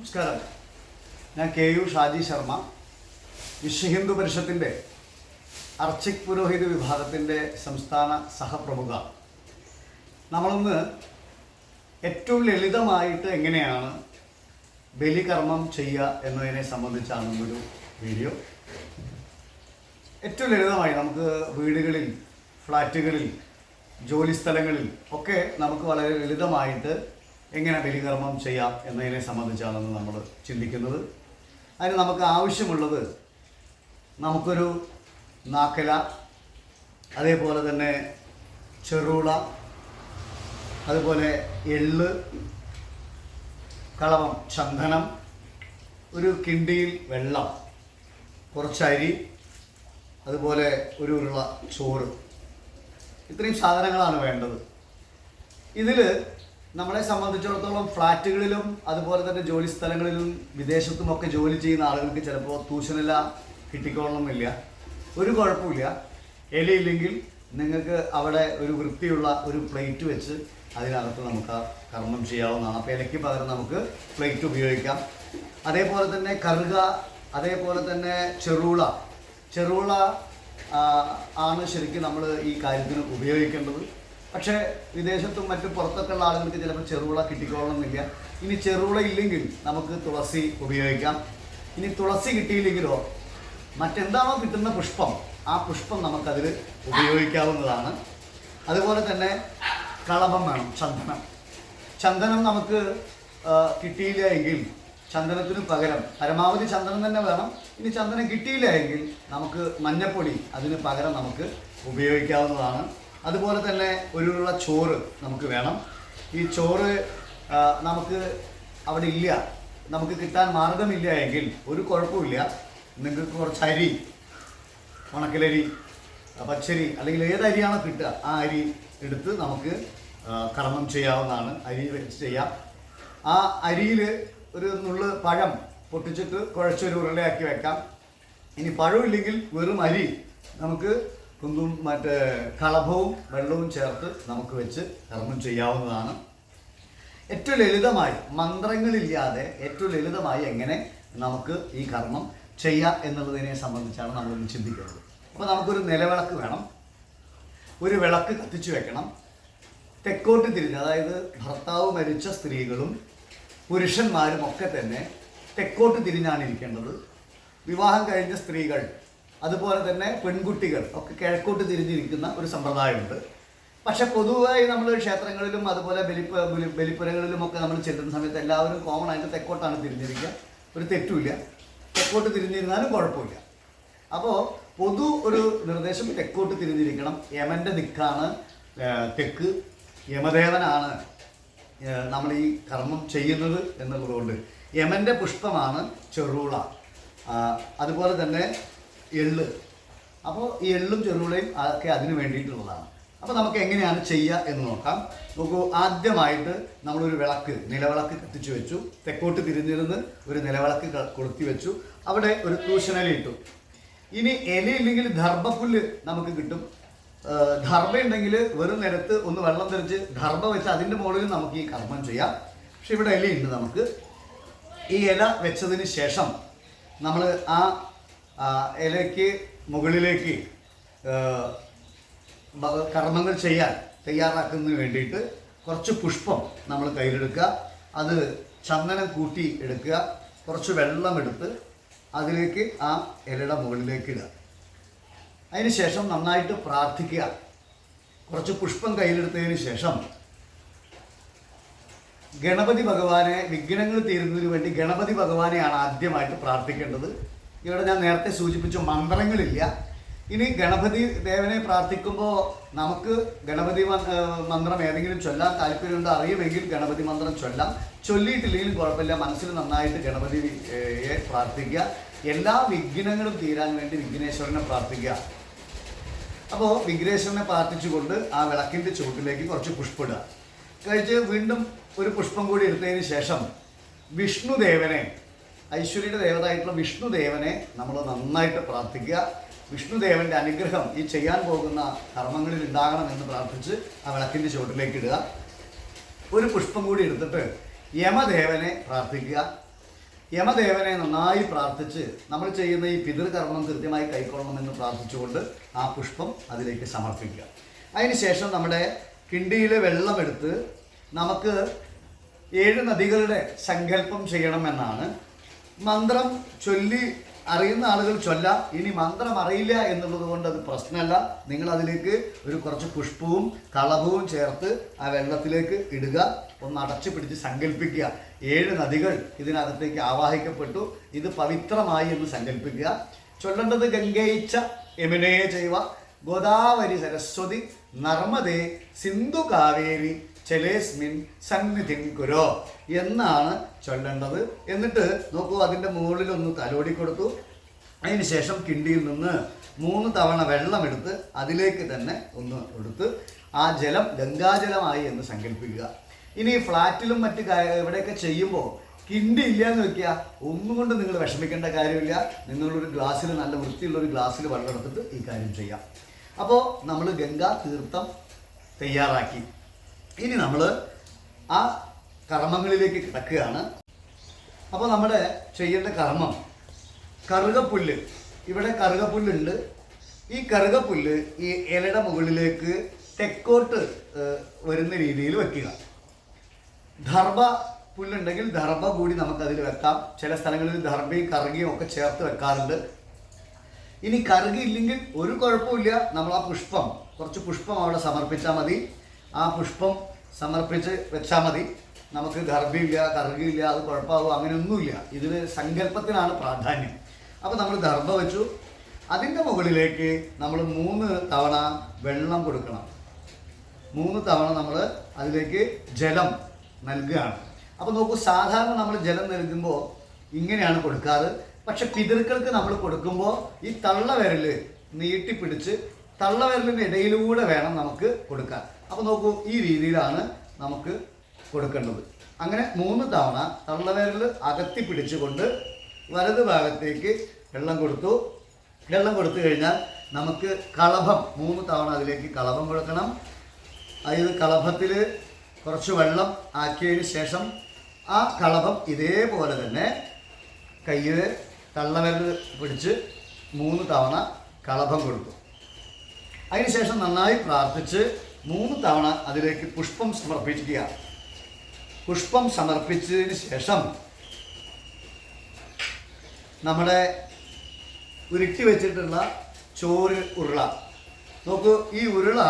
നമസ്കാരം. ഞാൻ K U Shaji Sharma. വിശ്വ ഹിന്ദു പരിഷത്തിന്റെ അർച്ചിക് പുരോഹിത വിഭാഗത്തിന്റെ സംസ്ഥാന സഹപ്രമുഖ. നമ്മളൊന്ന് ഏറ്റവും ലളിതമായിട്ട് എങ്ങനെയാണ് ബലികർമ്മം ചെയ്യുക എന്നതിനെ സംബന്ധിച്ചാണ് ഒരു വീഡിയോ. ഏറ്റവും ലളിതമായി നമുക്ക് വീടുകളിൽ ഫ്ലാറ്റുകളിൽ ജോലിസ്ഥലങ്ങളിൽ ഒക്കെ നമുക്ക് വളരെ ലളിതമായിട്ട് എങ്ങനെ ബലികർമ്മം ചെയ്യാം എന്നതിനെ സംബന്ധിച്ചാണെന്ന് നമ്മൾ ചിന്തിക്കുന്നത്. അതിന് നമുക്ക് ആവശ്യമുള്ളത് നമുക്കൊരു നാക്കല അതേപോലെ തന്നെ ചെറുള അതുപോലെ എള്ള് കളവം ചന്ദനം ഒരു കിണ്ടിയിൽ വെള്ളം കുറച്ചരി അതുപോലെ ഒരു ഉരുള ചോറ്. ഇത്രയും സാധനങ്ങളാണ് വേണ്ടത്. ഇതിൽ നമ്മളെ സംബന്ധിച്ചിടത്തോളം ഫ്ലാറ്റുകളിലും അതുപോലെ തന്നെ ജോലി സ്ഥലങ്ങളിലും വിദേശത്തുമൊക്കെ ജോലി ചെയ്യുന്ന ആളുകൾക്ക് ചിലപ്പോൾ ട്യൂഷനില കിട്ടിക്കോളണമെന്നില്ല ഒരു കുഴപ്പമില്ല. ഇലയില്ലെങ്കിൽ നിങ്ങൾക്ക് അവിടെ ഒരു വൃത്തിയുള്ള ഒരു പ്ലേറ്റ് വെച്ച് അതിനകത്ത് നമുക്ക് കർമ്മം ചെയ്യാവുന്നതാണ്. അപ്പോൾ ഇലയ്ക്ക് പകരം നമുക്ക് പ്ലേറ്റ് ഉപയോഗിക്കാം. അതേപോലെ തന്നെ കറുക അതേപോലെ തന്നെ ചെറുള. ചെറുള ആണ് ശരിക്കും നമ്മൾ ഈ കാര്യത്തിന് ഉപയോഗിക്കേണ്ടത്. പക്ഷേ വിദേശത്തും മറ്റു പുറത്തൊക്കെ ഉള്ള ആളുകൾക്ക് ചിലപ്പോൾ ചെറുവിള കിട്ടിക്കോളണമെന്നില്ല. ഇനി ചെറുവിള ഇല്ലെങ്കിൽ നമുക്ക് തുളസി ഉപയോഗിക്കാം. ഇനി തുളസി കിട്ടിയില്ലെങ്കിലോ മറ്റെന്താണോ കിട്ടുന്ന പുഷ്പം ആ പുഷ്പം നമുക്കതിൽ ഉപയോഗിക്കാവുന്നതാണ്. അതുപോലെ തന്നെ കളഭം വേണം ചന്ദനം. ചന്ദനം നമുക്ക് കിട്ടിയില്ല എങ്കിൽ ചന്ദനത്തിന് പകരം പരമാവധി ചന്ദനം തന്നെ വേണം. ഇനി ചന്ദനം കിട്ടിയില്ല എങ്കിൽ നമുക്ക് മഞ്ഞപ്പൊടി അതിന് പകരം നമുക്ക് ഉപയോഗിക്കാവുന്നതാണ്. അതുപോലെ തന്നെ ഒരു ഉള്ള ചോറ് നമുക്ക് വേണം. ഈ ചോറ് നമുക്ക് അവിടെ ഇല്ല. നമുക്ക് കിട്ടാൻ മാർഗമില്ല എങ്കിൽ ഒരു കുഴപ്പമില്ല. നിങ്ങൾക്ക് കുറച്ച് അരി ഉണക്കലരി പച്ചരി അല്ലെങ്കിൽ ഏത് അരിയാണോ കിട്ടുക ആ അരി എടുത്ത് നമുക്ക് കർമ്മം ചെയ്യാവുന്നതാണ്. അരി വെച്ച് ചെയ്യാം. ആ അരിയിൽ ഒരു നുള്ള് പഴം പൊട്ടിച്ചിട്ട് കുഴച്ചൊരു ഉരുളയാക്കി വെക്കാം. ഇനി പഴമില്ലെങ്കിൽ വെറും അരി നമുക്ക് കുന്തും മറ്റേ കളഭവും വെള്ളവും ചേർത്ത് നമുക്ക് വെച്ച് കർമ്മം ചെയ്യാവുന്നതാണ്. ഏറ്റവും ലളിതമായി മന്ത്രങ്ങളില്ലാതെ ഏറ്റവും ലളിതമായി എങ്ങനെ നമുക്ക് ഈ കർമ്മം ചെയ്യാം എന്നുള്ളതിനെ സംബന്ധിച്ചാണ് നമ്മൾ ചിന്തിക്കുന്നത്. അപ്പോൾ നമുക്കൊരു നിലവിളക്ക് വേണം. ഒരു വിളക്ക് കത്തിച്ചു വെക്കണം. തെക്കോട്ട് തിരിഞ്ഞ് അതായത് ഭർത്താവ് മരിച്ച സ്ത്രീകളും പുരുഷന്മാരും ഒക്കെ തന്നെ തെക്കോട്ട് തിരിഞ്ഞാണ് ഇരിക്കേണ്ടത്. വിവാഹം കഴിഞ്ഞ സ്ത്രീകൾ അതുപോലെ തന്നെ പെൺകുട്ടികൾ ഒക്കെ കിഴക്കോട്ട് തിരിഞ്ഞിരിക്കുന്ന ഒരു സമ്പ്രദായമുണ്ട്. പക്ഷെ പൊതുവായി നമ്മൾ ക്ഷേത്രങ്ങളിലും അതുപോലെ ബലിപ്പ ബലിപ്പുരങ്ങളിലും ഒക്കെ നമ്മൾ ചെല്ലുന്ന സമയത്ത് എല്ലാവരും കോമൺ ആയിട്ട് തെക്കോട്ടാണ് തിരിഞ്ഞിരിക്കുക. ഒരു തെറ്റുമില്ല. തെക്കോട്ട് തിരിഞ്ഞിരുന്നാലും കുഴപ്പമില്ല. അപ്പോൾ പൊതു ഒരു നിർദ്ദേശം തെക്കോട്ട് തിരിഞ്ഞിരിക്കണം. യമന്റെ ദിക്കാണ് തെക്ക്. യമദേവനാണ് നമ്മൾ ഈ കർമ്മം ചെയ്യുന്നത് എന്നുള്ളതുകൊണ്ട്. യമന്റെ പുഷ്പമാണ് ചെറുള. അതുപോലെ തന്നെ എള്ള്. അപ്പോൾ ഈ എള്ളും ചെറുപുളയും ഒക്കെ അതിന് വേണ്ടിയിട്ടുള്ളതാണ്. അപ്പോൾ നമുക്ക് എങ്ങനെയാണ് ചെയ്യുക എന്ന് നോക്കാം. നോക്കൂ ആദ്യമായിട്ട് നമ്മളൊരു വിളക്ക് നിലവിളക്ക് കത്തിച്ചു വെച്ചു. തെക്കോട്ട് തിരിഞ്ഞിരുന്ന് ഒരു നിലവിളക്ക് കൊളുത്തി വെച്ചു. അവിടെ ഒരു തൂശനല ഇട്ടു. ഇനി ഇലയില്ലെങ്കിൽ ദർഭപ്പുല്ല് നമുക്ക് കിട്ടും. ഉണ്ടെങ്കിൽ വെറും നിരത്ത് ഒന്ന് വെള്ളം തെറിച്ച് ദർഭ വെച്ച് അതിന്റെ മുകളിൽ നമുക്ക് ഈ കർമ്മം ചെയ്യാം. പക്ഷെ ഇവിടെ ഇലയുണ്ട് നമുക്ക്. ഈ ഇല വെച്ചതിന് ശേഷം നമ്മൾ ആ, ഇലയ്ക്ക് മുകളിലേക്ക് കർമ്മങ്ങൾ ചെയ്യാൻ തയ്യാറാക്കുന്നതിന് വേണ്ടിയിട്ട് കുറച്ച് പുഷ്പം നമ്മൾ കയ്യിലെടുക്കുക. അത് ചന്ദനം കൂട്ടി എടുക്കുക. കുറച്ച് വെള്ളം എടുത്ത് അതിലേക്ക് ആ ഇലയുടെ മുകളിലേക്ക് ഇടുക. അതിന് ശേഷം നന്നായിട്ട് പ്രാർത്ഥിക്കുക. കുറച്ച് പുഷ്പം കയ്യിലെടുത്തതിന് ശേഷം ഗണപതി ഭഗവാനെ വിഘ്നങ്ങൾ തീരുന്നതിന് വേണ്ടി ഗണപതി ഭഗവാനെയാണ് ആദ്യമായിട്ട് പ്രാർത്ഥിക്കേണ്ടത്. ഇവിടെ ഞാൻ നേരത്തെ സൂചിപ്പിച്ച മന്ത്രങ്ങളില്ല. ഇനി ഗണപതി ദേവനെ പ്രാർത്ഥിക്കുമ്പോൾ നമുക്ക് ഗണപതി മന്ത്രം ഏതെങ്കിലും ചൊല്ലാൻ താല്പര്യമുണ്ട്? അറിയുമെങ്കിൽ ഗണപതി മന്ത്രം ചൊല്ലാം. ചൊല്ലിയിട്ടില്ലെങ്കിലും കുഴപ്പമില്ല. മനസ്സിൽ നന്നായിട്ട് ഗണപതിയെ പ്രാർത്ഥിക്കുക. എല്ലാ വിഘ്നങ്ങളും തീരാൻ വേണ്ടി വിഘ്നേശ്വരനെ പ്രാർത്ഥിക്കുക. അപ്പോൾ വിഘ്നേശ്വരനെ പ്രാർത്ഥിച്ചുകൊണ്ട് ആ വിളക്കിന്റെ ചുവട്ടിലേക്ക് കുറച്ച് പുഷ്പം ഇടുക കഴിച്ച് വീണ്ടും ഒരു പുഷ്പം കൂടി എടുത്തതിന് ശേഷം വിഷ്ണുദേവനെ ഐശ്വര്യയുടെ ദേവതായിട്ടുള്ള വിഷ്ണുദേവനെ നമ്മൾ നന്നായിട്ട് പ്രാർത്ഥിക്കുക. വിഷ്ണുദേവന്റെ അനുഗ്രഹം ഈ ചെയ്യാൻ പോകുന്ന കർമ്മങ്ങളിൽ ഉണ്ടാകണം എന്ന് പ്രാർത്ഥിച്ച് ആ വിളക്കിന്റെ ചുവട്ടിലേക്ക് ഇടുക. ഒരു പുഷ്പം കൂടി എടുത്തിട്ട് യമദേവനെ പ്രാർത്ഥിക്കുക. യമദേവനെ നന്നായി പ്രാർത്ഥിച്ച് നമ്മൾ ചെയ്യുന്ന ഈ പിതൃകർമ്മം കൃത്യമായി കൈക്കൊള്ളണമെന്ന് പ്രാർത്ഥിച്ചുകൊണ്ട് ആ പുഷ്പം അതിലേക്ക് സമർപ്പിക്കുക. അതിനുശേഷം നമ്മുടെ കിണ്ടിയിൽ വെള്ളമെടുത്ത് നമുക്ക് ഏഴ് നദികളുടെ സങ്കല്പം ചെയ്യണമെന്നാണ് മന്ത്രം ചൊല്ലി അറിയുന്ന ആളുകൾ ചൊല്ലാം. ഇനി മന്ത്രം അറിയില്ല എന്നുള്ളത് കൊണ്ട് അത് പ്രശ്നമല്ല. നിങ്ങൾ അതിലേക്ക് ഒരു കുറച്ച് പുഷ്പവും കളഭവും ചേർത്ത് ആ വെള്ളത്തിലേക്ക് ഇടുക. ഒന്ന് അടച്ചു പിടിച്ച് സങ്കല്പിക്കുക. ഏഴ് നദികൾ ഇതിനകത്തേക്ക് ആവാഹിക്കപ്പെട്ടു. ഇത് പവിത്രമായി എന്ന് സങ്കല്പിക്കുക. ചൊല്ലേണ്ടത് ഗംഗയിച്ച യമുനേ ചെയ്യുക ഗോദാവരി സരസ്വതി നർമ്മദേ സിന്ധു കാവേരി ചെലേസ്മിൻ സന്നിധിൻ കുരോ എന്നാണ് ചൊല്ലേണ്ടത്. എന്നിട്ട് നോക്കൂ അതിന്റെ മുകളിൽ ഒന്ന് തലോടി കൊടുത്തു. അതിനുശേഷം കിണ്ടിയിൽ നിന്ന് മൂന്ന് തവണ വെള്ളമെടുത്ത് അതിലേക്ക് തന്നെ ഒന്ന് എടുത്ത് ആ ജലം ഗംഗാജലമായി എന്ന് സങ്കല്പിക്കുക. ഇനി ഫ്ലാറ്റിലും മറ്റ് ഇവിടെയൊക്കെ ചെയ്യുമ്പോൾ കിണ്ടി ഇല്ല എന്ന് വെക്കുക. ഒന്നും കൊണ്ട് നിങ്ങൾ വിഷമിക്കേണ്ട കാര്യമില്ല. നിങ്ങളൊരു ഗ്ലാസ്സിൽ നല്ല വൃത്തിയുള്ള ഒരു ഗ്ലാസ്സിൽ വെള്ളം എടുത്തിട്ട് ഈ കാര്യം ചെയ്യാം. അപ്പോൾ നമ്മൾ ഗംഗാ തീർത്ഥം തയ്യാറാക്കി. ഇനി നമ്മൾ ആ കർമ്മങ്ങളിലേക്ക് കിടക്കുകയാണ്. അപ്പോൾ നമ്മുടെ ചെയ്യേണ്ട കർമ്മം കറുകപ്പുല്ല്. ഇവിടെ കറുകപ്പുല്ലുണ്ട്. ഈ കറുകപ്പുല്ല് ഈ ഇലയുടെ മുകളിലേക്ക് തെക്കോട്ട് വരുന്ന രീതിയിൽ വെക്കുക. ദർഭ പുല്ലുണ്ടെങ്കിൽ ദർഭ കൂടി നമുക്കതിൽ വെക്കാം. ചില സ്ഥലങ്ങളിൽ ദർഭയും കറുകയും ഒക്കെ ചേർത്ത് വെക്കാറുണ്ട്. ഇനി കറുകയില്ലെങ്കിൽ ഒരു കുഴപ്പമില്ല. നമ്മൾ ആ പുഷ്പം കുറച്ച് പുഷ്പം അവിടെ സമർപ്പിച്ചാൽ മതി. ആ പുഷ്പം സമർപ്പിച്ച് വെച്ചാൽ മതി. നമുക്ക് ഗർഭിയില്ല കറുകില്ല അത് കുഴപ്പമാകും അങ്ങനെയൊന്നുമില്ല. ഇതിൽ സങ്കല്പത്തിനാണ് പ്രാധാന്യം. അപ്പോൾ നമ്മൾ ദർഭ വെച്ചു. അതിന്റെ മുകളിലേക്ക് നമ്മൾ മൂന്ന് തവണ വെള്ളം കൊടുക്കണം. മൂന്ന് തവണ നമ്മൾ അതിലേക്ക് ജലം നൽകുകയാണ്. അപ്പോൾ നോക്കൂ സാധാരണ നമ്മൾ ജലം നൽകുമ്പോൾ ഇങ്ങനെയാണ് കൊടുക്കാറ്. പക്ഷെ പിതൃക്കൾക്ക് നമ്മൾ കൊടുക്കുമ്പോൾ ഈ തള്ളവിരൽ നീട്ടിപ്പിടിച്ച് തള്ളവിരലിന്റെ ഇടയിലൂടെ വേണം നമുക്ക് കൊടുക്കാൻ. അപ്പോൾ നോക്കൂ ഈ രീതിയിലാണ് നമുക്ക് കൊടുക്കേണ്ടത്. അങ്ങനെ മൂന്ന് തവണ തള്ളവിരൽ അകത്തി പിടിച്ചുകൊണ്ട് വലത് ഭാഗത്തേക്ക് വെള്ളം കൊടുത്തു. വെള്ളം കൊടുത്തു കഴിഞ്ഞാൽ നമുക്ക് കളഭം മൂന്ന് തവണ അതിലേക്ക് കളഭം കൊടുക്കണം. അതായത് കളഭത്തിൽ കുറച്ച് വെള്ളം ആക്കിയതിന് ശേഷം ആ കളഭം ഇതേപോലെ തന്നെ കയ്യിൽ തള്ളവിരൽ പിടിച്ച് മൂന്ന് തവണ കളഭം കൊടുത്തു. അതിനുശേഷം നന്നായി പ്രാർത്ഥിച്ച് മൂന്ന് തവണ അതിലേക്ക് പുഷ്പം സമർപ്പിക്കുക പുഷ്പം സമർപ്പിച്ചതിന് ശേഷം നമ്മുടെ ഉരുട്ടി വെച്ചിട്ടുള്ള ചോറ് ഉരുള. നോക്കൂ ഈ ഉരുള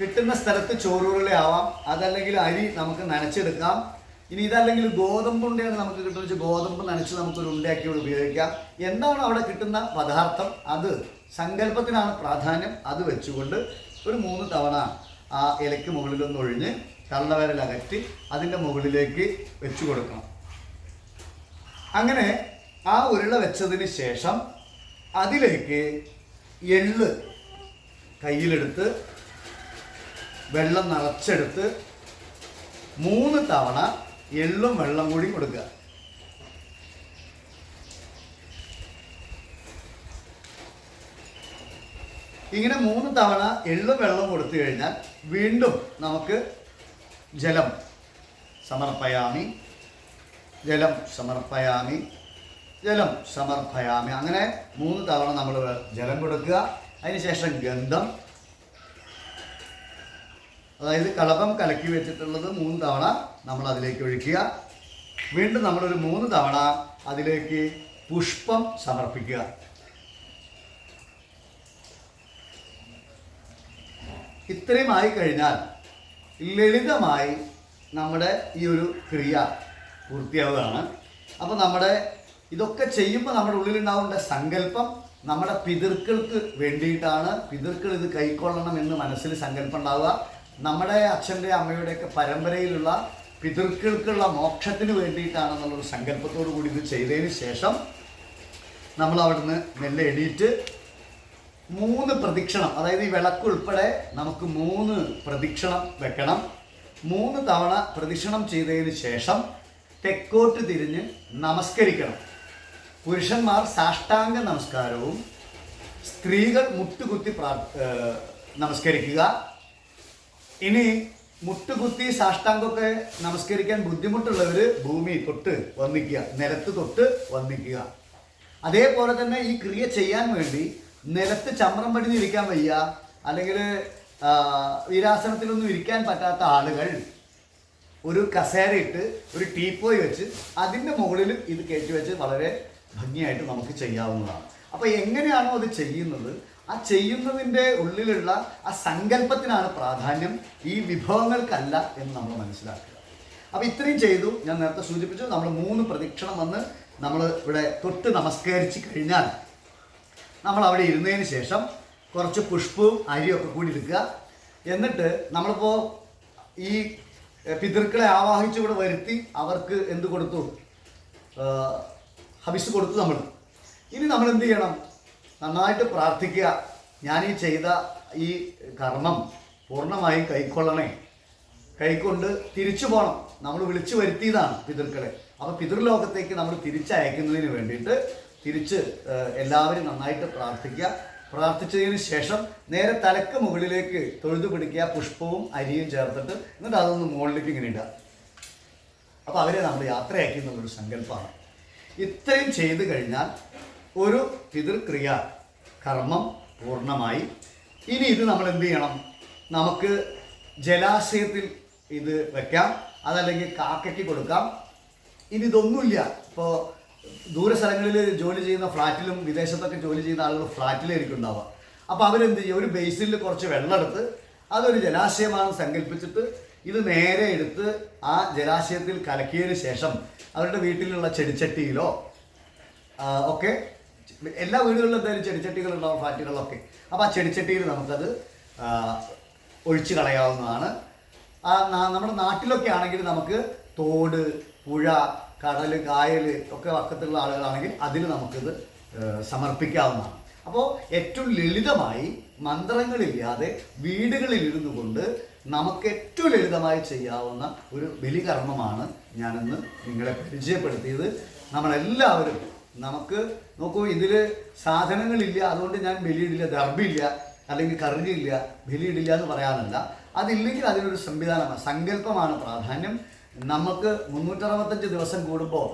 കിട്ടുന്ന സ്ഥലത്ത് ചോറുരുളയാവാം അതല്ലെങ്കിൽ അരി നമുക്ക് നനച്ചെടുക്കാം. ഇനി ഇതല്ലെങ്കിൽ ഗോതമ്പ് ഉണ്ടയാണ് നമുക്ക് കിട്ടുന്ന ഗോതമ്പ് നനച്ച് നമുക്കൊരു ഉണ്ടയാക്കി ഉപയോഗിക്കാം. എന്താണ് അവിടെ കിട്ടുന്ന പദാർത്ഥം? അത് സങ്കല്പത്തിനാണ് പ്രാധാന്യം. അത് വെച്ചുകൊണ്ട് ഒരു മൂന്ന് തവണ ആ ഇലയ്ക്ക് മുകളിലൊന്ന് ഒഴിഞ്ഞ് കള്ളവരൽ അകറ്റി അതിന്റെ മുകളിലേക്ക് വെച്ചു കൊടുക്കണം. അങ്ങനെ ആ ഉരുള വെച്ചതിന് ശേഷം അതിലേക്ക് എള്ള് കയ്യിലെടുത്ത് വെള്ളം നിറച്ചെടുത്ത് മൂന്ന് തവണ എള്ളും വെള്ളം കൂടി കൊടുക്കുക. ഇങ്ങനെ മൂന്ന് തവണ എള്ളും വെള്ളവും കൊടുത്തു കഴിഞ്ഞാൽ വീണ്ടും നമുക്ക് ജലം സമർപ്പയാമി. ജലം സമർപ്പയാമി. ജലം സമർപ്പയാമി. അങ്ങനെ മൂന്ന് തവണ നമ്മൾ ജലം കൊടുക്കുക. അതിനുശേഷം ഗന്ധം. അതായത് കളപം കലക്കി വെച്ചിട്ടുള്ളത് മൂന്ന് തവണ നമ്മൾ അതിലേക്ക് ഒഴിക്കുക. വീണ്ടും നമ്മളൊരു മൂന്ന് തവണ അതിലേക്ക് പുഷ്പം സമർപ്പിക്കുക. ഇത്രയും ആയി കഴിഞ്ഞാൽ ലളിതമായി നമ്മുടെ ഈ ഒരു ക്രിയ പൂർത്തിയാവുകയാണ്. അപ്പോൾ നമ്മുടെ ഇതൊക്കെ ചെയ്യുമ്പോൾ നമ്മുടെ ഉള്ളിലുണ്ടാവേണ്ട സങ്കല്പം നമ്മുടെ പിതൃക്കൾക്ക് വേണ്ടിയിട്ടാണ്. പിതൃക്കൾ ഇത് കൈക്കൊള്ളണം എന്ന് മനസ്സിൽ സങ്കല്പം ഉണ്ടാവുക നമ്മുടെ അച്ഛന്റെ അമ്മയുടെയൊക്കെ പരമ്പരയിലുള്ള പിതൃക്കൾക്കുള്ള മോക്ഷത്തിന് വേണ്ടിയിട്ടാണെന്നുള്ളൊരു സങ്കല്പത്തോടു കൂടി ഇത് ചെയ്തതിന് ശേഷം നമ്മൾ അവിടുന്ന് മെല്ലെ എണീറ്റ് മൂന്ന് പ്രദക്ഷിണം അതായത് ഈ വിളക്ക് ഉൾപ്പെടെ നമുക്ക് മൂന്ന് പ്രദക്ഷിണം വെക്കണം. മൂന്ന് തവണ പ്രദക്ഷിണം ചെയ്തതിന് ശേഷം തെക്കോട്ട് തിരിഞ്ഞ് നമസ്കരിക്കണം. പുരുഷന്മാർ സാഷ്ടാംഗ നമസ്കാരവും സ്ത്രീകൾ മുട്ടുകുത്തി പ്രാ നമസ്കരിക്കുക. ഇനി മുട്ടുകുത്തി സാഷ്ടാംഗമൊക്കെ നമസ്കരിക്കാൻ ബുദ്ധിമുട്ടുള്ളവർ ഭൂമി തൊട്ട് വന്നിക്കുക നിലത്ത് തൊട്ട് വന്നിക്കുക. അതേപോലെ തന്നെ ഈ ക്രിയ ചെയ്യാൻ വേണ്ടി നിലത്ത് ചമ്രം പടിഞ്ഞ് ഇരിക്കാൻ വയ്യ. അല്ലെങ്കിൽ വീരാസനത്തിലൊന്നും ഇരിക്കാൻ പറ്റാത്ത ആളുകൾ ഒരു കസേരയിട്ട് ഒരു ടീപ്പോയി വെച്ച് അതിന്റെ മുകളിൽ ഇത് കയറ്റി വെച്ച് വളരെ ഭംഗിയായിട്ട് നമുക്ക് ചെയ്യാവുന്നതാണ്. അപ്പോൾ എങ്ങനെയാണോ അത് ചെയ്യുന്നത്? ആ ചെയ്യുന്നതിന്റെ ഉള്ളിലുള്ള ആ സങ്കല്പത്തിനാണ് പ്രാധാന്യം ഈ വിഭവങ്ങൾക്കല്ല എന്ന് നമ്മൾ മനസ്സിലാക്കുക. അപ്പോൾ ഇത്രയും ചെയ്തു ഞാൻ നേരത്തെ സൂചിപ്പിച്ചു നമ്മൾ മൂന്ന് പ്രദക്ഷിണം വന്ന് നമ്മൾ ഇവിടെ തൊട്ട് നമസ്കരിച്ച് കഴിഞ്ഞാൽ നമ്മൾ അവിടെ ഇരുന്നതിന് ശേഷം കുറച്ച് പുഷ്പവും അരിയൊക്കെ കൂടി എടുക്കുക. എന്നിട്ട് നമ്മളിപ്പോൾ ഈ പിതൃക്കളെ ആവാഹിച്ച് ഇവിടെ വരുത്തി അവർക്ക് എന്ത് കൊടുത്തു? ഹബിസ് കൊടുത്തു നമ്മൾ ഇനി നമ്മൾ എന്ത് ചെയ്യണം? നന്നായിട്ട് പ്രാർത്ഥിക്കുക. ഞാൻ ഈ ചെയ്ത ഈ കർമ്മം പൂർണമായും കൈക്കൊള്ളണേ. കൈക്കൊണ്ട് തിരിച്ചു പോകണം നമ്മൾ വിളിച്ചു വരുത്തിയതാണ് പിതൃക്കളെ. അപ്പോൾ പിതൃലോകത്തേക്ക് നമ്മൾ തിരിച്ചയക്കുന്നതിന് വേണ്ടിയിട്ട് തിരിച്ച് എല്ലാവരും നന്നായിട്ട് പ്രാർത്ഥിക്കുക. പ്രാർത്ഥിച്ചതിന് ശേഷം നേരെ തലക്ക് മുകളിലേക്ക് തൊഴുതു പിടിക്കുക. പുഷ്പവും അരിയും ചേർത്തിട്ട്. എന്നിട്ട് അതൊന്ന് മുകളിലേക്ക് ഇങ്ങനെ ഇടുക. അപ്പോൾ അവരെ നമ്മൾ യാത്രയാക്കി എന്നുള്ളൊരു സങ്കല്പമാണ്. ഇത്രയും ചെയ്തു കഴിഞ്ഞാൽ ഒരു പിതൃക്രിയ കർമ്മം പൂർണമായി. ഇനി ഇത് നമ്മൾ എന്ത് ചെയ്യണം? നമുക്ക് ജലാശയത്തിൽ ഇത് വെക്കാം. അതല്ലെങ്കിൽ കാക്കയ്ക്ക് കൊടുക്കാം. ഇനി ഇതൊന്നുമില്ല. ഇപ്പോൾ ദൂര സ്ഥലങ്ങളിൽ ജോലി ചെയ്യുന്ന ഫ്ലാറ്റിലും വിദേശത്തൊക്കെ ജോലി ചെയ്യുന്ന ആളുകൾ ഫ്ലാറ്റിലായിരിക്കും ഉണ്ടാവുക. അപ്പോൾ അവരെന്ത് ചെയ്യും? ഒരു ബേസിൽ കുറച്ച് വെള്ളം എടുത്ത് അതൊരു ജലാശയമാണെന്ന് സങ്കല്പിച്ചിട്ട് ഇത് നേരെ എടുത്ത് ആ ജലാശയത്തിൽ കലക്കിയതിന് ശേഷം അവരുടെ വീട്ടിലുള്ള ചെടിച്ചട്ടിയിലോ ഒക്കെ എല്ലാ വീടുകളിലും എന്തായാലും ചെടിച്ചട്ടികളുണ്ടാവും ഫ്ലാറ്റുകളിലൊക്കെ അപ്പോൾ ആ ചെടിച്ചട്ടിയിൽ നമുക്കത് ഒഴിച്ചു കളയാവുന്നതാണ്. നമ്മുടെ നാട്ടിലൊക്കെ ആണെങ്കിൽ നമുക്ക് തോട് പുഴ കടൽ കായൽ ഒക്കെ വക്കത്തുള്ള ആളുകളാണെങ്കിൽ അതിൽ നമുക്കിത് സമർപ്പിക്കാവുന്നതാണ്. അപ്പോൾ ഏറ്റവും ലളിതമായി മന്ത്രങ്ങളില്ലാതെ വീടുകളിൽ ഇരുന്നു കൊണ്ട് നമുക്ക് ഏറ്റവും ലളിതമായി ചെയ്യാവുന്ന ഒരു ബലികർമ്മമാണ് ഞാനിന്ന് നിങ്ങളെ പരിചയപ്പെടുത്തിയത്. നമ്മളെല്ലാവരും നമുക്ക് നോക്കൂ ഇതിൽ സാധനങ്ങളില്ല അതുകൊണ്ട് ഞാൻ ബലിയിടില്ല ദർഭില്ല അല്ലെങ്കിൽ കറിയില്ല ബലിയിടില്ല എന്ന് പറയാനല്ല. അതില്ലെങ്കിൽ അതിനൊരു സംവിധാനമാണ് സങ്കല്പമാണ് പ്രാധാന്യം. നമുക്ക് മുന്നൂറ്ററുപത്തഞ്ച് ദിവസം കൂടുമ്പോൾ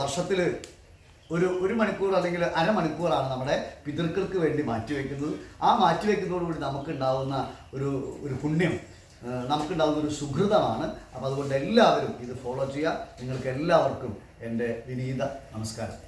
വർഷത്തിൽ ഒരു ഒരു മണിക്കൂർ അല്ലെങ്കിൽ അരമണിക്കൂറാണ് നമ്മുടെ പിതൃക്കൾക്ക് വേണ്ടി മാറ്റിവെക്കുന്നത് ആ മാറ്റിവെക്കുന്നതോടുകൂടി നമുക്കുണ്ടാവുന്ന ഒരു ഒരു പുണ്യം നമുക്കുണ്ടാകുന്ന ഒരു സുഹൃതമാണ്. അപ്പോൾ അതുകൊണ്ട് എല്ലാവരും ഇത് ഫോളോ ചെയ്യുക. നിങ്ങൾക്ക് എല്ലാവർക്കും എന്റെ വിനീത നമസ്കാരം.